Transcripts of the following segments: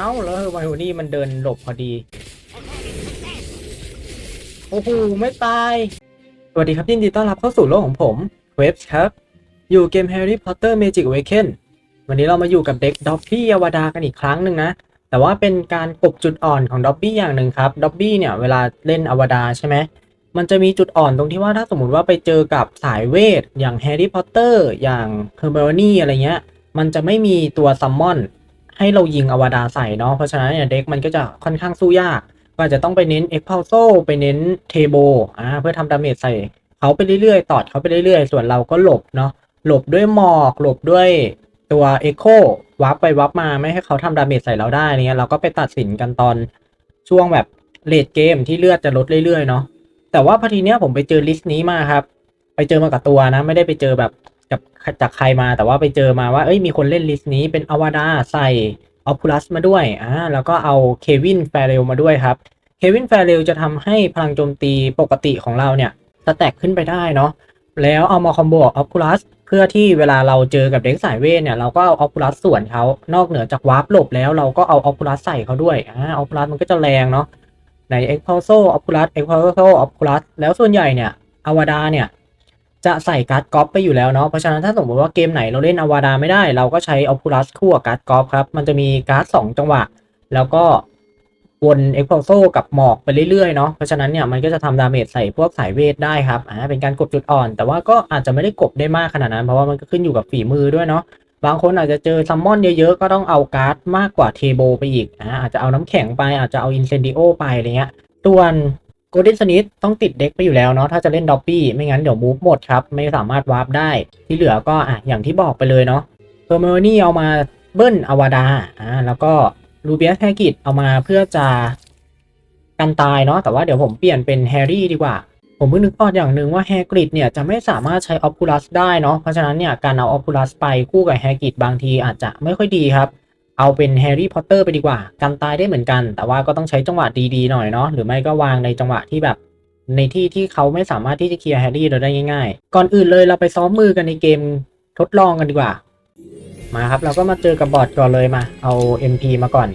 เอ้าแล้วไวโอนี่มันเดินหลบพอดี โอ้โหไม่ตาย สวัสดีครับยินดีต้อนรับเข้าสู่โลกของผมเวฟครับ อยู่เกม Harry Potter Magic Awaken วันนี้เรามาอยู่กับเด็กด็อบบี้อวดากันอีกครั้งหนึ่งนะ แต่ว่าเป็นการกบจุดอ่อนของด็อบบี้อย่างหนึ่งครับด็อบบี้เนี่ยเวลาเล่นอวดาใช่ไหมมันจะมีจุดอ่อนตรงที่ว่าถ้าสมมติว่าไปเจอกับสายเวท อย่างแฮร์รี่พอตเตอร์อย่างเฮอร์เบอร์นี่อะไรเงี้ย มันจะไม่มีตัวซัมมอน ให้เรายิงอวดาใส่เนาะเพราะฉะนั้นเนี่ยเด็กมันก็จะค่อนข้างสู้ยากก็อาจะต้องไปเน้นเอ็กพ l ลโซไปเน้นเทโบอ่าเพื่อทำดาเมจใส่เขาไปเรื่อยๆ ตอดเขาไปเรื่อยๆ ส่วนเราก็หลบเนาะหลบด้วยหมอกหลบด้วยตัวเอ็กโควับไปวับมาไม่ให้เขาทำดาเมจใส่เราได้เนี่ยเราก็ไปตัดสินกันตอนช่วงแบบเลดเกมที่เลือดจะลดเรื่อยๆเนาะแต่ว่าพอทีเนี้ยผมไปเจอลิสต์นี้มาครับ ไปเจอมากับตัวนะ ไม่ได้ไปเจอแบบ กับจากใครมาแต่ว่าไปเจอมาว่าเอ้ยมีคนเล่นลิสต์นี้เป็นอวดาใส่ออคูลัสมาด้วยอ่าแล้วก็เอาเควินแฟเรลมาด้วยครับเควินแฟเรลจะทำให้พลังโจมตีปกติของเราเนี่ยสแต็กขึ้นไปได้เนาะแล้วเอามาคอมโบออคูลัสเพื่อที่เวลาเราเจอกับเด็กสายเวทเนี่ยเราก็เอาออคูลัสส่วนเขานอกเหนือจากวาร์ปหลบแล้วเราก็เอาออคูลัสใส่เขาด้วยอ่าออคูลัสมันก็จะแรงเนาะใน e x p u l s o Oculus e x p u l s o Oculus แล้วส่วนใหญ่เนี่ยอวดาเนี่ย จะใส่การ์ดกอล์ฟไปอยู่แล้วเนาะเพราะฉะนั้นถ้าสมมติว่าเกมไหนเราเล่นอวาดาไม่ได้ เราก็ใช้ Oculus คู่กับการ์ดกอล์ฟครับ มันจะมีการ์ดสองจังหวะ แล้วก็วน e x p u l s o กับหมอกไปเรื่อยๆเนาะเพราะฉะนั้นเนี่ยมันก็จะทำดาเมจใส่พวกสายเวทได้ครับอ่าเป็นการกดจุดอ่อน แต่ว่าก็อาจจะไม่ได้กดได้มากขนาดนั้น เพราะว่ามันก็ขึ้นอยู่กับฝีมือด้วยเนาะบางคนอาจจะเจอซัมมอนเยอะๆ ก็ต้องเอาการ์ดมากกว่าเทโบไปอีกอ่าอาจจะเอาน้ำแข็งไปอาจจะเอาอินเซนดิโอไปอะไรเงี้ยส่วน โกลเด้นสนิทต้องติดเด็กไปอยู่แล้วเนาะถ้าจะเล่นด็อปปี้ไม่งั้นเดี๋ยวมูฟหมดครับ ไม่สามารถวาร์ปได้ ที่เหลือก็อะอย่างที่บอกไปเลยเนาะเ e อร์เมอร์นี่เอามาเบิ้ลอวาดาอ่าแล้วก็ลูเบียสแฮกิตเอามาเพื่อจะกันตายเนาะแต่ว่าเดี๋ยวผมเปลี่ยนเป็นแฮร์รี่ดีกว่า ผมเพิ่งนึกออกอย่างหนึ่งว่าแฮกริดเนี่ยจะไม่สามารถใช้ออคูลัสได้เนาะเพราะฉะนั้นเนี่ยการเอาออคูลัสไปคู่กับแฮกริดบางทีอาจจะไม่ค่อยดีครับ เอาเป็นแฮร์รี่พอตเตอร์ไปดีกว่ากันตายได้เหมือนกัน แต่ว่าก็ต้องใช้จังหวะดีๆหน่อยเนาะหรือไม่ก็วางในจังหวะที่แบบ ในที่ที่เขาไม่สามารถที่จะเคลียร์แฮร์รี่เราได้ง่ายๆ ก่อนอื่นเลยเราไปซ้อมมือกันในเกมทดลองกันดีกว่า มาครับเราก็มาเจอกับบอทก่อนเลยมา เอา MP มาก่อน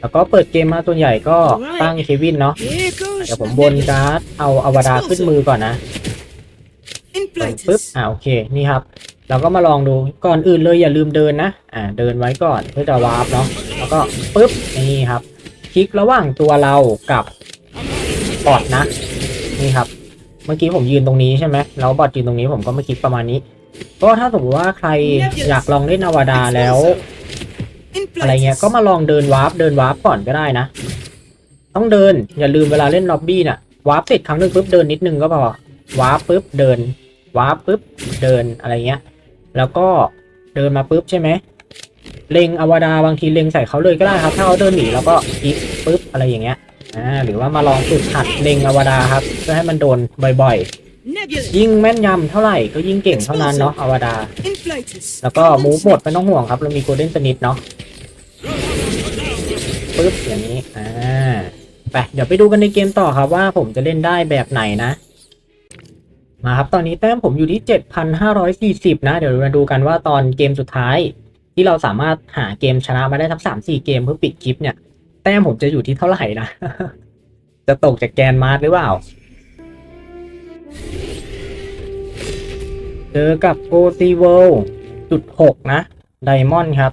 แล้วก็เปิดเกมมาตัวใหญ่ก็ตั้งเควินเนาะ Here goes เดี๋ยวผมวนการ์ดเอาอวดาขึ้นมือก่อนนะเปิดปุ๊บ Inflatus. อ่าโอเคนี่ครับ เราก็มาลองดูก่อนอื่นเลยอย่าลืมเดินนะอ่าเดินไว้ก่อนเพื่อจะวาร์ปเนาะแล้วก็ปุ๊บนี่ครับ คลิกระหว่างตัวเรากับบอทนะ นี่ครับ เมื่อกี้ผมยืนตรงนี้ใช่ไหมแล้วบอทยืนตรงนี้ผมก็มาคลิกประมาณนี้ก็ถ้าสมมติว่าใครอยากลองเล่นอวดาแล้วอะไรเงี้ยก็มาลองเดินวาร์ปเดินวาร์ปก่อนก็ได้นะ ต้องเดินอย่าลืมเวลาเล่นล็อบบี้น่ะวาร์ปเสร็จครั้งหนึ่งปุ๊บเดินนิดนึงก็พอวาร์ปปุ๊บเดินวาร์ปปุ๊บเดินอะไรเงี้ย แล้วก็เดินมาปุ๊บใช่ไหมเล็งอวดาบางทีเล็งใส่เขาเลยก็ได้ครับ ถ้าเขาเดินหนีแล้วก็คลิกปุ๊บอะไรอย่างเงี้ยอ่าหรือว่ามาลองฝึกหัดเล็งอวดาครับเพื่อให้มันโดนบ่อย Nebulous. ๆยิ่งแม่นยำเท่าไหร่ก็ยิ่งเก่งเท่านั้นเนาะอวดา Inflatus. แล้วก็มูฟหมดไม่ต้องห่วงครับ เรามีโกลเด้นสนิทเนาะปึ๊บอย่างนี้อ่าไปเดี๋ยวไปดูกันในเกมต่อครับว่าผมจะเล่นได้แบบไหนนะ มาครับตอนนี้แต้มผมอยู่ที่ 7,540 นะ เดี๋ยวมาดูกันว่าตอนเกมสุดท้าย ที่เราสามารถหาเกมชนะมาได้ทั้ง3-4 เกมเพื่อปิดคลิปเนี่ย แต้มผมจะอยู่ที่เท่าไหร่นะ จะตกจากแกนมาร์หรือเปล่า เจอกับโกซีเวลจุดหกนะไดมอนด์ครับ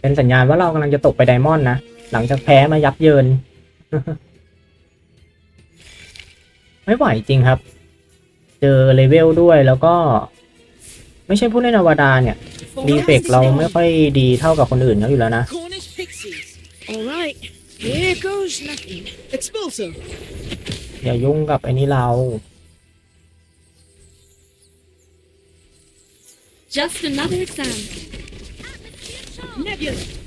เป็นสัญญาณว่าเรากำลังจะตกไปไดมอนด์นะ หลังจากแพ้มายับเยิน ไม่ไหวจริงครับ เจอเลเวลด้วยแล้วก็ ไม่ใช่ผู้เล่นอวดาเนี่ยดีเฟกเราไม่ค่อยดีเท่ากับคนอื่นเขาอยู่แล้วนะ Cornish pixies. All right. Here goes nothing. Expulso. อย่ายุ่งกับไอ้นี่เรา Just another exam. Nebula.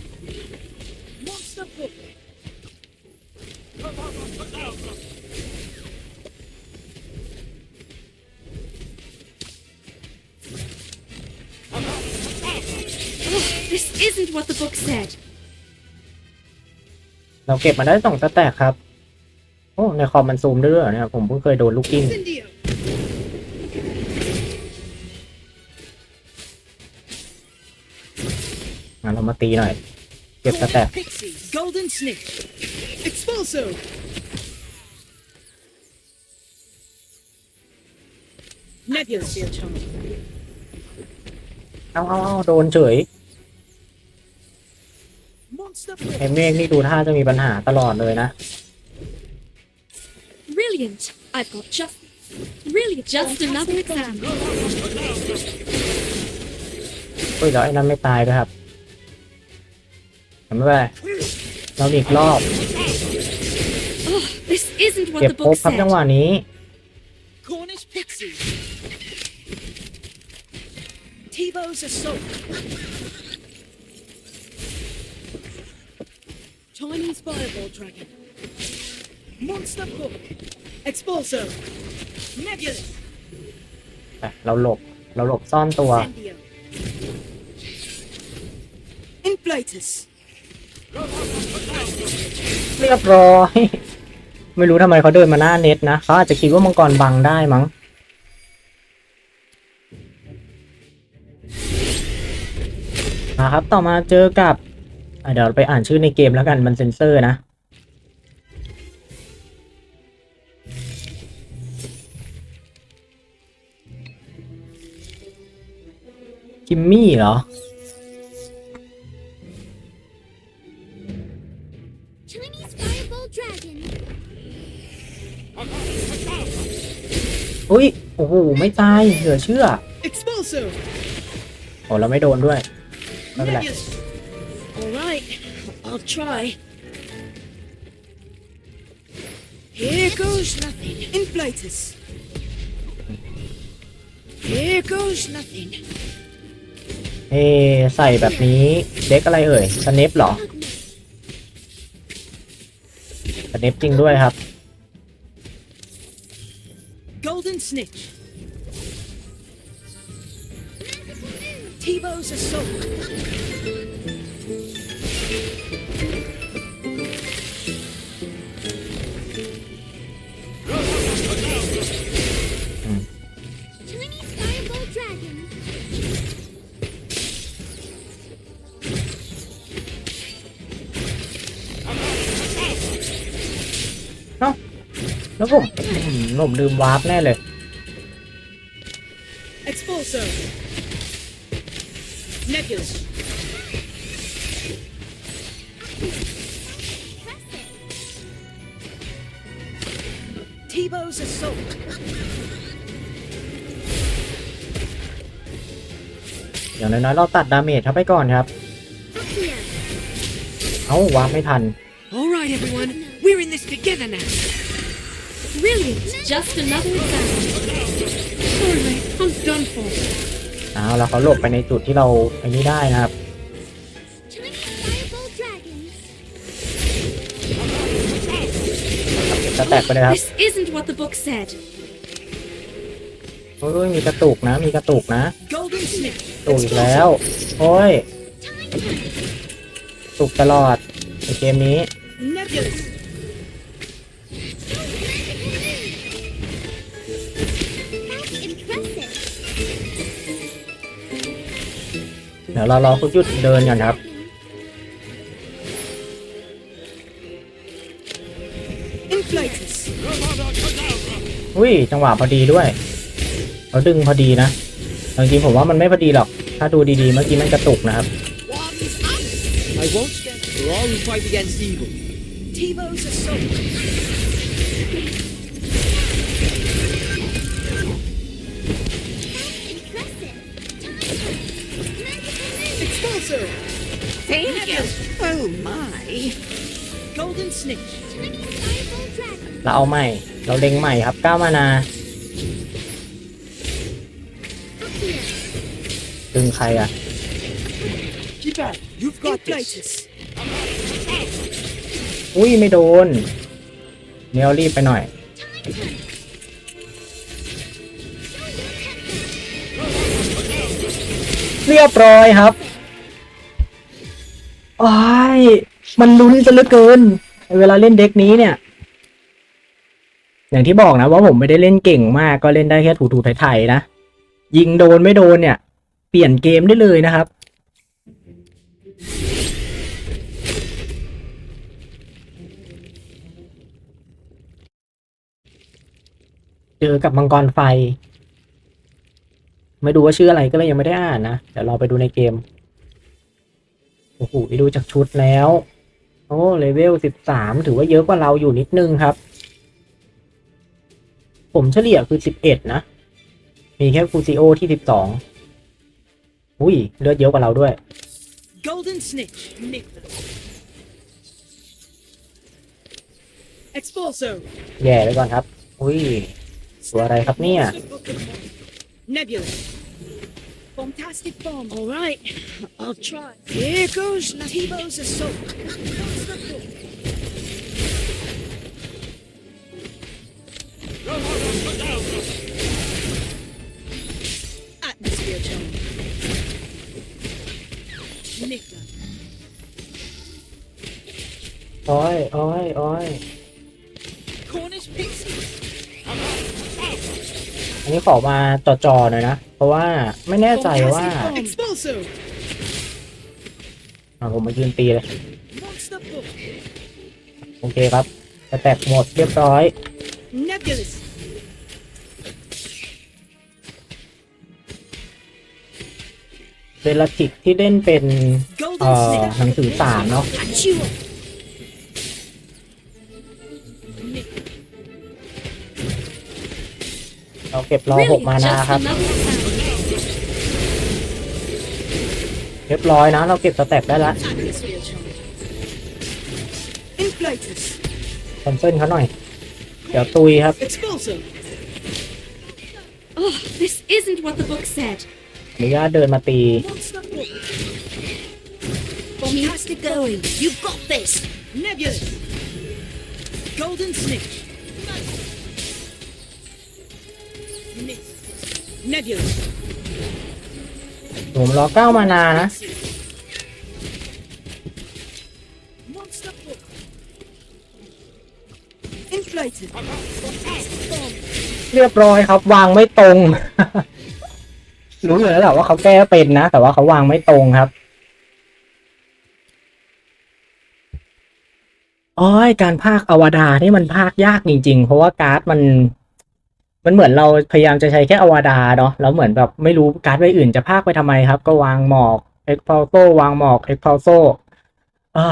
This isn't what the book said. เราเก็บมาได้สองสแต็กครับ โอ้ ในคอมมันซูมได้ด้วยเหรอเนี่ย ผมเพิ่งเคยโดนลูกกิ้ง Incendio. งั้นเรามาตีหน่อย เก็บสแต็ก Pixie, Golden Snitch. Expulso. Nebula Seal Charm. เอาเอาเอาโดนเฉย Monster ไอ้ Blitz. เมฆนี่ดูท่าจะมีปัญหาตลอดเลยนะ Brilliant. I've got just, really just another exam. เฮ้ยแล้วไอ้นั้นไม่ตายด้วยครับแต่ไม่เป็นไรเราอีกรอบ Oh, this isn't what เก็บ the ครบ book ครับ said. จังหวะนี้ Cornish Pixie. Tivo's Assault. Chinese Fireball Dragon. Monster Hook. Expulso. Nebula. ไปเราหลบ เราหลบซ่อนตัว Incendio. Inflatus. เรียบร้อย ไม่รู้ทำไมเขาเดินมาหน้าเน็ตนะเขาอาจจะคิดว่ามังกรบังได้มั้ง มาครับต่อมาเจอกับ อะเดี๋ยวเราไปอ่านชื่อในเกมแล้วกันมันเซ็นเซอร์นะจิมมี่เหรอ Chinese Fireball Dragon. อุ้ย โอ้โห ไม่ตาย เหลือเชื่อ Expulso. โอ้เราไม่โดนด้วย ไม่เป็นไร Nebula. All right, I'll try. Here goes nothing. Inflatus. Here goes nothing. เอใส่แบบนี้เด็กอะไรเอ่ยสเนปเหรอสเนปจริงด้วยครับ Golden Snitch. Tivo's Assault. เนาแล้วผมผมลืมวาร์ปแน่เลย Expulso. Nebulous. Tivo's Assault. อย่างน้อยๆเราตัดดาเมจเข้าไปก่อนครับ Accio. เอ้าวาร์ปไม่ทัน All right, everyone. We're in this together now. Brilliant. Just another exam. Sorry, mate. I'm done for. เอาแล้วเขาหลบไปในจุดที่เราไอ้นี้ได้นะครับ แตกไปเลยครับ This isn't what the book said. โอ้ยมีกระตุกนะ มีกระตุกนะ Golden Snitch. ตุกอีกแล้ว โอ้ยตุกตลอดในเกมนี้ Nebulous. Impressive. เดี๋ยวเรารอคุณหยุดเดินก่อนครับ อุ้ยจังหวะพอดีด้วยเขาดึงพอดีนะแต่จริงๆผมว่ามันไม่พอดีหรอก ถ้าดูดีๆเมื่อกี้มันกระตุกนะครับ One's up. I won't stand for all who fight against evil. Tivo's Assault. Impressive. Expulso. Thank you. Oh my. Golden Snitch. Chinese Fireball Dragon. เราเอาใหม่ เราเล็งใหม่ครับก้าวมานา Accio. ดึงใครอะ Keep back. You've got Inflatus. อุ้ยไม่โดนเนียวรีบไปหน่อย เรียบร้อยครับว้าย มันลุ้นจนเหลือเกิน เวลาเล่นเด็กนี้เนี่ย อย่างที่บอกนะว่าผมไม่ได้เล่นเก่งมากก็เล่นได้แค่ถูๆไทยๆนะ ยิงโดนไม่โดนเนี่ย เปลี่ยนเกมได้เลยนะครับเจอกับมังกรไฟ ไม่ดูว่าชื่ออะไรก็เลยยังไม่ได้อ่านนะ เดี๋ยวเราไปดูในเกม โอ้โหไปดูจากชุดแล้ว โอ้เลเวลสิบสามถือว่าเยอะกว่าเราอยู่นิดนึงครับ ผมเฉลี่ยคือสิบเอ็ดนะ มีแค่ฟูซิโอที่สิบสองอุ้ย เลือดเยอะกว่าเราด้วย Golden Snitch. Nick them. Expulso. แย่ไปก่อนครับ อุ้ยตัวอะไรครับเนี่ย Nebula. Fantastic bomb. All right, I'll try. Here goes Nativo's assault. Atmosphere charge. Nick uh, them. โอ้ นนี้ขอมาจอๆหน่อยนะ เพราะว่าไม่แน่ใจว่า Fantastic bomb. Expulso. อะผมมายืนตีเลย Monster book. โอเคครับสแต็กหมดเรียบร้อย Nebulous. เวลาติกที่เล่นเป็น เอ่ Golden อ snitch. หนังสือสามเนาะ เราเก็บรอหก Really, มานา just ครับ another assassin. เรียบร้อยนะ เราเก็บสแต็กได้ละ Atmosphere charge. Inflatus. แคนเซิลเขาหน่อย เดี๋ยวตุยครับ Expulso. Oh, this isn't what the book said. อนุญาตเดินมาตี Monster book. Fantastic going. You got this. Nebulous. Golden snitch. Nebulous. ผมรอเก้ามานานะ Monster book. Inflated. Fantastic bomb. เรียบร้อยครับ วางไม่ตรง รู้อยู่แล้วแหละว่าเขาแก้เป็นนะ แต่ว่าเขาวางไม่ตรงครับอ้อยการพากย์อวดารนี่มันพากย์ยากจริง ๆ เพราะว่าการ์ดมัน มันเหมือนเราพยายามจะใช้แค่อวดาเนาะแล้วเหมือนแบบไม่รู้การ์ดใบอื่นจะพากไปทำไมครับ ก็วางหมอกเอ็กพาโซวางหมอกเอ็กพาโซอ่า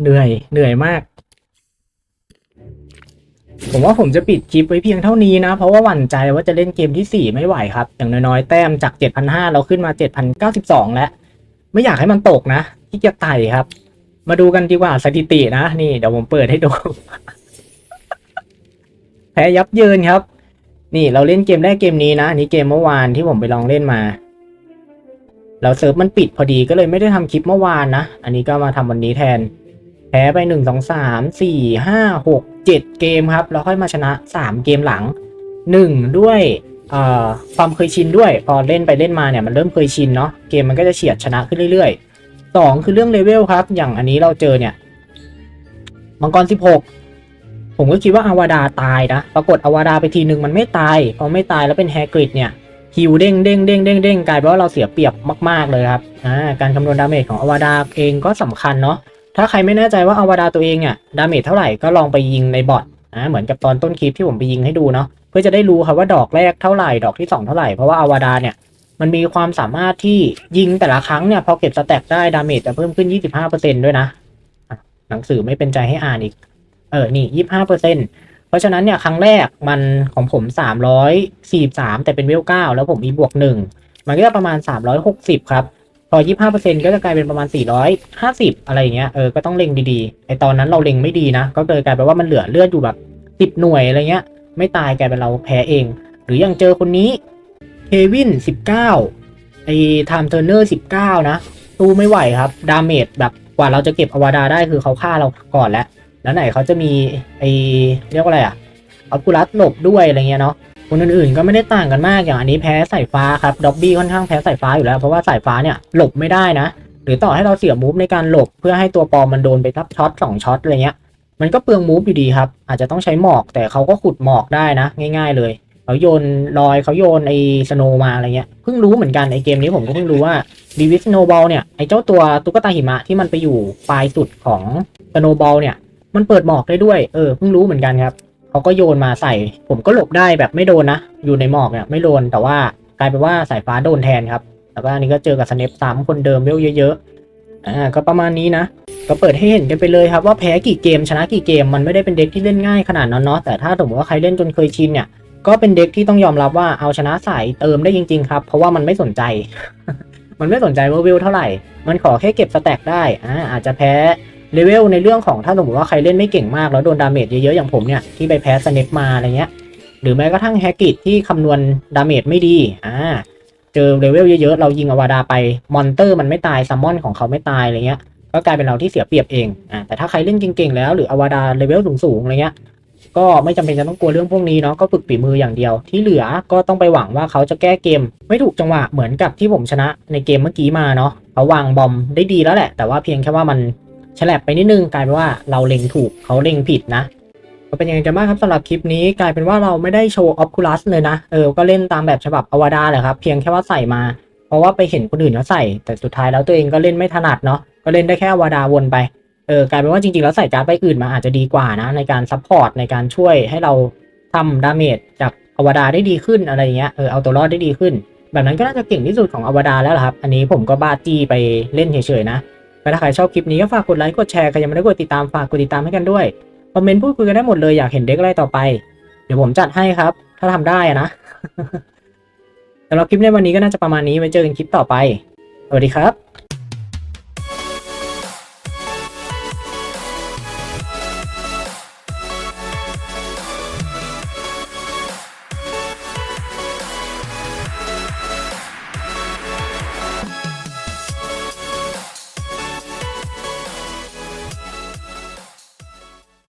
เหนื่อยเหนื่อยมาก ผมว่าผมจะปิดคลิปไว้เพียงเท่านี้นะ เพราะว่าหวั่นใจว่าจะเล่นเกมที่ 4 ไม่ไหวครับ อย่างน้อยๆ แต้มจาก 7,500 เราขึ้นมา 7,092 แล้ว ไม่อยากให้มันตกนะที่จะไต่ครับ มาดูกันดีกว่าสถิตินะ นี่เดี๋ยวผมเปิดให้ดู แพ้ยับเยินครับ นี่เราเล่นเกมแรกเกมนี้นะอันนี้เกมเมื่อวานที่ผมไปลองเล่นมาแล้วเซิร์ฟมันปิดพอดีก็เลยไม่ได้ทำคลิปเมื่อวานนะ อันนี้ก็มาทำวันนี้แทน แพ้ไปหนึ่งสองสามสี่ห้าหกเจ็ดเกมครับ แล้วค่อยมาชนะสามเกมหลังหนึ่งด้วยความเคยชินด้วย พอเล่นไปเล่นมาเนี่ยมันเริ่มเคยชินเนาะเกมมันก็จะเฉียดชนะขึ้นเรื่อยๆสองคือเรื่องเลเวลครับ อย่างอันนี้เราเจอเนี่ยมังกรสิบหก ผมก็คิดว่าอวดาตายนะ ปรากฏอวดาไปทีนึงมันไม่ตาย พอไม่ตายแล้วเป็นแฮกริดเนี่ยฮิวเด้งเด้งเด้งเด้งเด้งกลายเป็นว่าเราเสียเปรียบมาก ๆ เลยครับ อ่า การคำนวณดาเมจของอวดาเองก็สำคัญเนาะ ถ้าใครไม่แน่ใจว่าอวดาตัวเองอะดาเมจเท่าไหร่ก็ลองไปยิงในบอทนะเหมือนกับตอนต้นคลิปที่ผมไปยิงให้ดูเนาะ เพื่อจะได้รู้ครับว่าดอกแรกเท่าไหร่ ดอกที่สองเท่าไหร่ เพราะว่าอวดาเนี่ยมันมีความสามารถที่ยิงแต่ละครั้งเนี่ยพอเก็บสแต็กได้ดาเมจจะเพิ่มขึ้น 25%ด้วยนะอะหนังสือไม่เป็นใจให้อ่านอีก เออ นี่25%เปอร์เซ็นเพราะฉะนั้นเนี่ยครั้งแรกมันของผม343แต่เป็นเวล9แล้วผมมีบวกหนึ่งมันก็จะประมาณ360ครับ พอ25%ก็จะกลายเป็นประมาณ450อะไรอย่างเงี้ย เออ ก็ต้องเล็งดีๆ ไอตอนนั้นเราเล็งไม่ดีนะ ก็เลยกลายเป็นว่ามันเหลือเลือดอยู่แบบ10หน่วยอะไรเงี้ย ไม่ตายกลายเป็นเราแพ้เอง หรืออย่างเจอคนนี้เควิน19ไอไทม์เทอร์เนอร์19นะ ตู้ไม่ไหวครับ ดาเมจแบบกว่าเราจะเก็บอวดาได้คือเขาฆ่าเราก่อนแล้ว แล้วไหนเขาจะมีไอเรียกว่าอะไรอะอัลกูลัสหลบด้วยอะไรเงี้ยเนาะคนอื่นๆก็ไม่ได้ต่างกันมากอย่างอันนี้แพ้สายฟ้าครับด็อบบี้ค่อนข้างแพ้สายฟ้าอยู่แล้ว เพราะว่าสายฟ้าเนี่ยหลบไม่ได้นะ หรือต่อให้เราเสียมูฟในการหลบเพื่อให้ตัวปอมมันโดนไปทับช็อตสองช็อตอะไรเงี้ยมันก็เปลืองมูฟอยู่ดีครับ อาจจะต้องใช้หมอกแต่เขาก็ขุดหมอกได้นะ ง่ายๆเลยเขาโยนลอยเขาโยนไอ้สโนมาอะไรเงี้ยเพิ่งรู้เหมือนกันไอ้เกมนี้ผมก็เพิ่งรู้ว่าดีวิสโนบอลเนี่ยไอ้เจ้าตัวตุ๊กตาหิมะที่มันไปอยู่ปลายสุดของสโนบอลเนี่ย มันเปิดหมอกได้ด้วย เออเพิ่งรู้เหมือนกันครับเขาก็โยนมาใส่ ผมก็หลบได้แบบไม่โดนนะ อยู่ในหมอกเนี่ยไม่โดน แต่ว่ากลายเป็นว่าสายฟ้าโดนแทนครับแล้วก็อันนี้ก็เจอกับสเนปสามคนเดิมเวลเยอะๆ อ่า ก็ประมาณนี้นะ ก็เปิดให้เห็นกันไปเลยครับว่าแพ้กี่เกมชนะกี่เกม มันไม่ได้เป็นเด็กที่เล่นง่ายขนาดนั้นเนาะ แต่ถ้าสมมติว่าใครเล่นจนเคยชินเนี่ย ก็เป็นเด็กที่ต้องยอมรับว่าเอาชนะสายเติมได้จริง ๆ ครับ เพราะว่ามันไม่สนใจ มันไม่สนใจว่าเวลเท่าไหร่ มันขอแค่เก็บสแต็กได้ อ่า อาจจะแพ้ เลเวลในเรื่องของถ้าสมมติว่าใครเล่นไม่เก่งมากแล้วโดนดาเมจเยอะๆอย่างผมเนี่ยที่ไปแพ้สเนปมาอะไรเงี้ยหรือแม้กระทั่งแฮกกิตที่คำนวณดาเมจไม่ดีอ่าเจอเลเวลเยอะๆเรายิงอวาดาไปมอนเตอร์มันไม่ตายซัมมอนของเขาไม่ตายอะไรเงี้ยก็กลายเป็นเราที่เสียเปรียบเองอ่าแต่ถ้าใครเล่นเก่งๆแล้วหรืออวาดาเลเวลสูงๆอะไรเงี้ยก็ไม่จำเป็นจะต้องกลัวเรื่องพวกนี้เนาะก็ฝึกฝีมืออย่างเดียว ที่เหลือก็ต้องไปหวังว่าเขาจะแก้เกม ไม่ถูกจังหวะเหมือนกับที่ผมชนะในเกมเมื่อกี้มาเนาะเขาวางบอมได้ดีแล้วแหละ แต่ว่าเพียงแค่ว่ามัน ฉลับไปนิดนึงกลายเป็นว่าเราเล็งถูกเขาเล็งผิดนะก็เป็นยังไงกันบ้างครับสำหรับคลิปนี้กลายเป็นว่าเราไม่ได้โชว์ออฟคูลัสเลยนะเออก็เล่นตามแบบฉบับอวดาเลยครับเพียงแค่ว่าใส่มา เพราะว่าไปเห็นคนอื่นเขาใส่ แต่สุดท้ายแล้วตัวเองก็เล่นไม่ถนัดเนาะก็เล่นได้แค่อวดาวนไปเออกลายเป็นว่าจริงๆแล้วใส่การ์ดไปอื่นมาอาจจะดีกว่านะในการซัพพอร์ตในการช่วยให้เราทำดาเมจจากอวดาได้ดีขึ้นอะไรเงี้ยเออเอาตัวรอดได้ดีขึ้น แบบนั้นก็น่าจะเก่งที่สุดของอวดาแล้วครับ อันนี้ผมก็บ้าจี้ไปเล่นเฉยๆนะ ถ้าใครชอบคลิปนี้ก็ฝากกดไลค์กดแชร์ใครยังไม่ได้กดติดตามฝากกดติดตามให้กันด้วยคอมเมนต์พูดคุยกันได้หมดเลยอยากเห็นเด็กอะไรต่อไป เดี๋ยวผมจัดให้ครับ ถ้าทำได้อะนะสำหรับคลิปในวันนี้ก็น่าจะประมาณนี้ไว้เจอกันคลิปต่อไป สวัสดีครับ